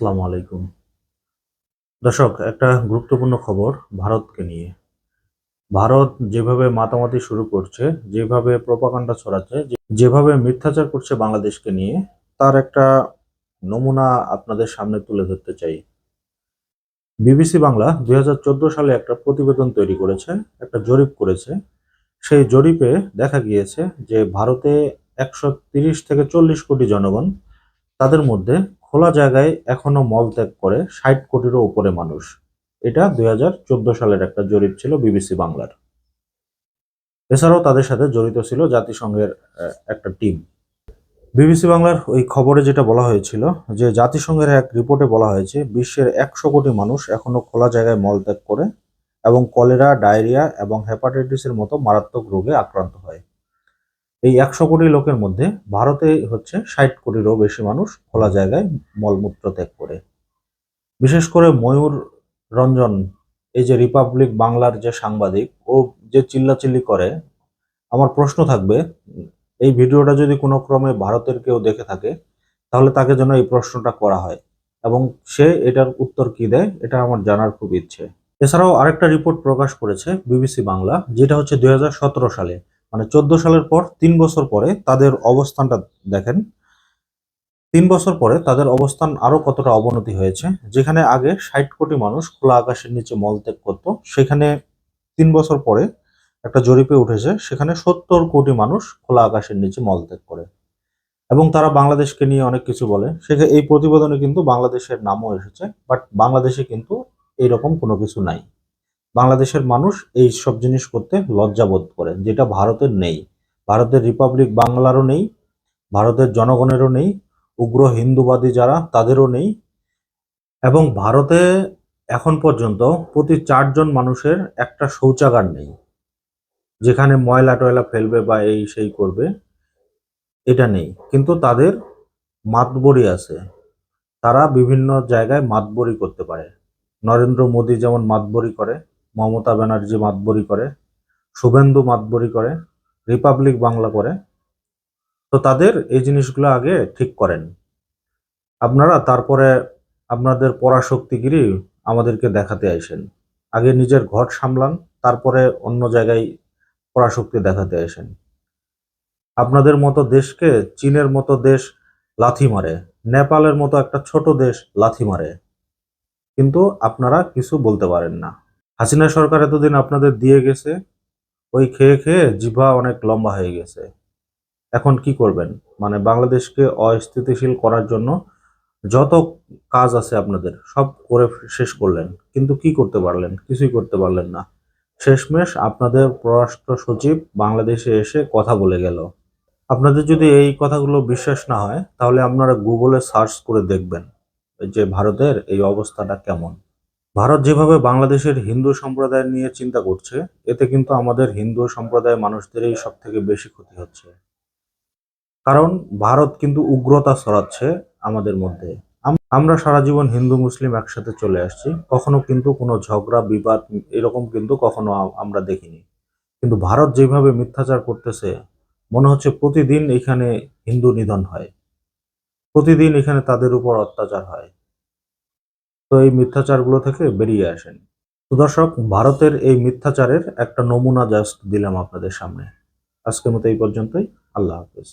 আসসালামু আলাইকুম। দর্শক, একটা গুরুত্বপূর্ণ খবর ভারতকে নিয়ে। ভারত যেভাবে মাতামাতি শুরু করছে, যেভাবে প্রপাকাণ্ডা ছড়াচ্ছে যেভাবে মিথ্যাচার করছে বাংলাদেশকে নিয়ে, তার একটা নমুনা আপনাদের সামনে তুলে ধরতে চাই। বিবিসি বাংলা দুই হাজার চোদ্দ সালে একটা প্রতিবেদন তৈরি করেছে, একটা জরিপ করেছে। সেই জরিপে দেখা গিয়েছে যে, ভারতে একশো থেকে চল্লিশ কোটি জনগণ, তাদের মধ্যে খোলা জায়গায় এখনও মলত্যাগ করে ষাট কোটিরও উপরে মানুষ। এটা দুই হাজার চোদ্দ সালের একটা জরিপ ছিল বিবিসি বাংলার। এছাড়াও তাদের সাথে জড়িত ছিল জাতিসংঘের একটা টিম। বিবিসি বাংলার ওই খবরে যেটা বলা হয়েছিল, যে জাতিসংঘের এক রিপোর্টে বলা হয়েছে, বিশ্বের একশো কোটি মানুষ এখনও খোলা জায়গায় মলত্যাগ করে এবং কলেরা, ডায়রিয়া এবং হেপাটাইটিসের মতো মারাত্মক রোগে আক্রান্ত হয়। এই একশো কোটি লোকের মধ্যে ভারতে হচ্ছে ষাট কোটিরও বেশি মানুষ খোলা জায়গায় মলমূত্র ত্যাগ করে। বিশেষ করে ময়ূর রঞ্জন, এই যে রিপাবলিক বাংলার যে সাংবাদিক, ও যে চিল্লাচিল্লি করে, আমার প্রশ্ন থাকবে, এই ভিডিওটা যদি কোনো ক্রমে ভারতের কেউ দেখে থাকে, তাহলে তাকে যেন এই প্রশ্নটা করা হয় এবং সে এটার উত্তর কি দেয়, এটা আমার জানার খুব ইচ্ছে। এছাড়াও আরেকটা রিপোর্ট প্রকাশ করেছে বিবিসি বাংলা, যেটা হচ্ছে দুই হাজার সতেরো সালে। মানে চোদ্দ সালের পর তিন বছর পরে তাদের অবস্থানটা দেখেন। তিন বছর পরে তাদের অবস্থান আরও কতটা অবনতি হয়েছে, যেখানে আগে ষাট কোটি মানুষ খোলা আকাশের নিচে মলত্যাগ করত, সেখানে তিন বছর পরে একটা জরিপে উঠেছে, সেখানে সত্তর কোটি মানুষ খোলা আকাশের নিচে মলত্যাগ করে। এবং তারা বাংলাদেশকে নিয়ে অনেক কিছু বলে সেখানে এই প্রতিবেদনে কিন্তু বাংলাদেশের নামও এসেছে, বাট বাংলাদেশে কিন্তু এইরকম কোনো কিছু নাই। বাংলাদেশের মানুষ এই সব জিনিস করতে লজ্জাবোধ করে, যেটা ভারতের নেই। ভারতের রিপাবলিক বাংলারও নেই, ভারতের জনগণেরও নেই, উগ্র হিন্দুবাদী যারা, তাদেরও নেই। এবং ভারতে এখন পর্যন্ত প্রতি চারজন মানুষের একটা শৌচাগার নেই, যেখানে ময়লা টয়লা ফেলবে বা এই সেই করবে, এটা নেই। কিন্তু তাদের মাতবরি আছে, তারা বিভিন্ন জায়গায় মাতবরি করতে পারে। নরেন্দ্র মোদী যেমন মাতবরি করে মমতা ব্যানার্জি মাতবরি করে, শুভেন্দু মাতবরি করে, রিপাবলিক বাংলা করে। তো তাদের এই জিনিসগুলো আগে ঠিক করেন। আপনারা তারপরে আপনাদের পরাশক্তিগিরি আমাদেরকে দেখাতে আসেন। আগে নিজের ঘর সামলান, তারপরে অন্য জায়গায় পরাশক্তি দেখাতে আসেন। আপনাদের মতো দেশকে চীনের মতো দেশ লাথি মারে, নেপালের মতো একটা ছোট দেশ লাথি মারে। কিন্তু আপনারা কিছু বলতে পারেন না। হাসিনা সরকার এতদিন আপনাদের দিয়ে গেছে, ওই খেয়ে খেয়ে জিভা অনেক লম্বা হয়ে গেছে। এখন কি করবেন? মানে বাংলাদেশকে অস্থিতিশীল করার জন্য যত কাজ আছে আপনাদের, সব করে শেষ করলেন। কিন্তু কি করতে পারলেন? কিছুই করতে পারলেন না। শেষমেশ আপনাদের পররাষ্ট্র সচিব বাংলাদেশে এসে কথা বলে গেল। আপনাদের যদি এই কথাগুলো বিশ্বাস না হয়, তাহলে আপনারা গুগলে সার্চ করে দেখবেন যে ভারতের এই অবস্থাটা কেমন। ভারত যেভাবে বাংলাদেশের হিন্দু সম্প্রদায় নিয়ে চিন্তা করছে, এতে কিন্তু আমাদের হিন্দু সম্প্রদায়ের মানুষদেরই সব থেকে বেশি ক্ষতি হচ্ছে। কারণ ভারত কিন্তু উগ্রতা ছড়াচ্ছে আমাদের মধ্যে। আমরা সারা জীবন হিন্দু, মুসলিম একসাথে চলে আসছি, কখনো কিন্তু কোনো ঝগড়া, বিবাদ এরকম কিন্তু কখনো আমরা দেখিনি। কিন্তু ভারত যেভাবে মিথ্যাচার করতেছে, মনে হচ্ছে প্রতিদিন এখানে হিন্দু নিধন হয়। প্রতিদিন এখানে তাদের উপর অত্যাচার হয়। তো এই মিথ্যাচারগুলো থেকে বেরিয়ে আসেন। তো দর্শক, ভারতের এই মিথ্যাচারের একটা নমুনা জাস্ট দিলাম আপনাদের সামনে। আজকের মতো এই পর্যন্তই। আল্লাহ হাফেজ।